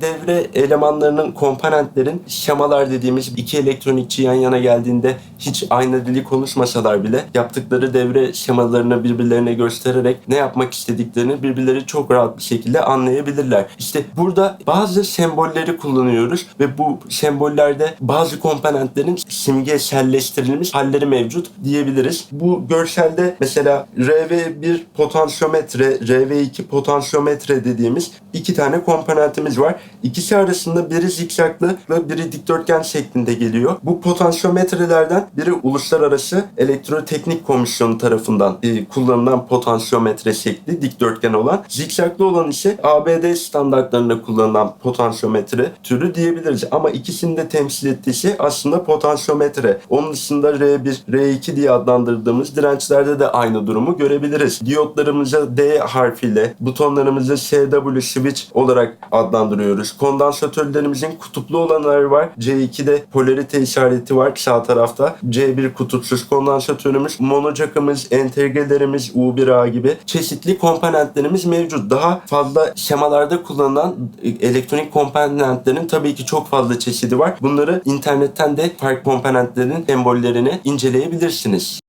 devre elemanlarının, komponentlerin şemalar dediğimiz iki elektronikçi yan yana geldiğinde hiç aynı dili konuşmasalar bile yaptıkları devre şemalarını birbirlerine göstererek ne yapmak istediklerini birbirleri çok rahat bir şekilde anlayabilirler. İşte burada bazı sembolleri kullanıyoruz ve bu sembollerde bazı komponentlerin simgeselleştirilmiş halleri mevcut diyebiliriz. Bu görselde mesela RV1 potansiyometre, RV2 potansiyometre dediğimiz iki tane komponentimiz var. İkisi arasında biri zikzaklı ve biri dikdörtgen şeklinde geliyor. Bu potansiyometrelerden biri Uluslararası Elektroteknik Komisyonu tarafından e, kullanılan potansiyometre şekli dikdörtgen olan. Zikzaklı olan ise ABD standartlarında kullanılan potansiyometre türü diyebiliriz. Ama ikisini de temsil ettiği şey aslında potansiyometre. Onun dışında R1, R2 diye adlandırdığımız dirençlerde de aynı durumu görebiliriz. Diyotlarımızı D harfiyle, butonlarımızı SW switch olarak adlandırıyoruz. Kondansatörlerimizin kutuplu olanları var. C2'de polarite işareti var sağ tarafta. C1 kutupsuz kondansatörümüz, monocakımız, entegrelerimiz, U1A gibi çeşitli komponentlerimiz mevcut. Daha fazla şemalarda kullanılan e, elektronik komponentlerin tabii ki çok fazla çeşidi var. Bunları internetten de farklı komponentlerin sembollerini inceleyebilirsiniz.